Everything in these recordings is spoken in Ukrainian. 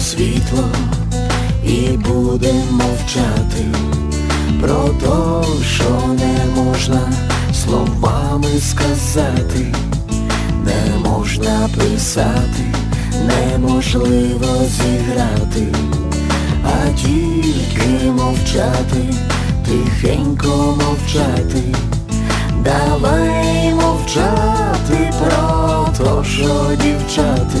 світло і будемо мовчати про те, що не можна словами сказати, не можна писати, неможливо зіграти, а тільки мовчати, тихенько мовчати. Давай мовчати про то, що дівчати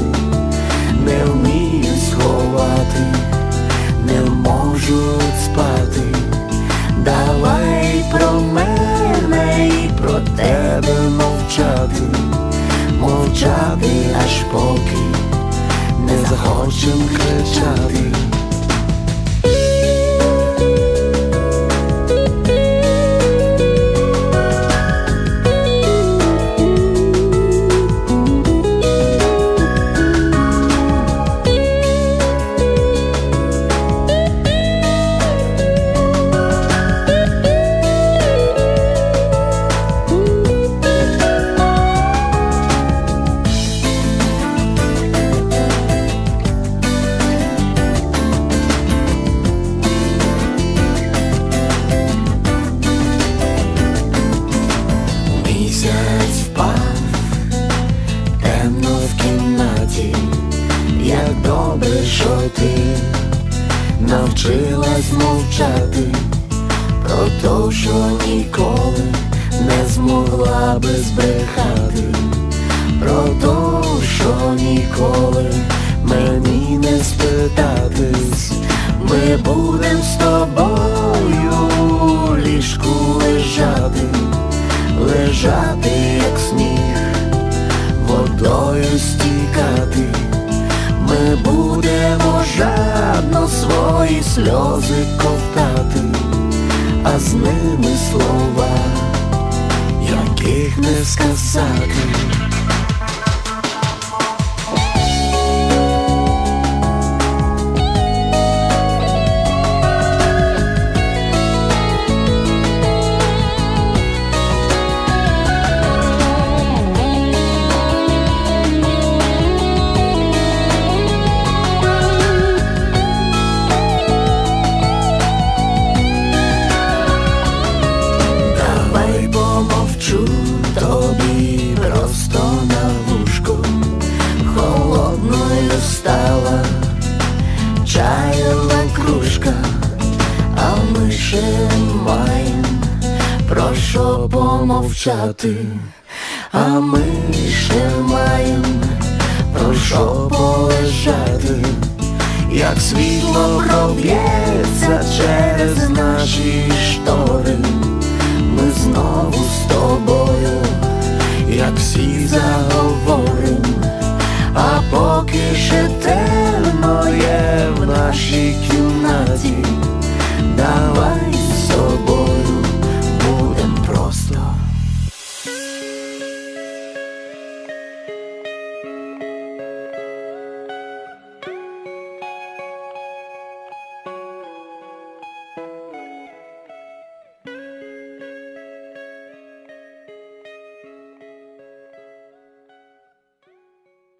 好，深刻下笔。Що ти навчилась мовчати про те, що ніколи не змогла би збрехати, про те, що ніколи мені не спитатись, ми будем з тобою сльози ковтати, а з ними слова, яких не сказати. чайна кружка, а ми ще маємо, прошу помовчати, а ми ще маємо, прошу що полежати, як світло проб'ється через наші штори, ми знову з тобою, як всі загорі. 傍晚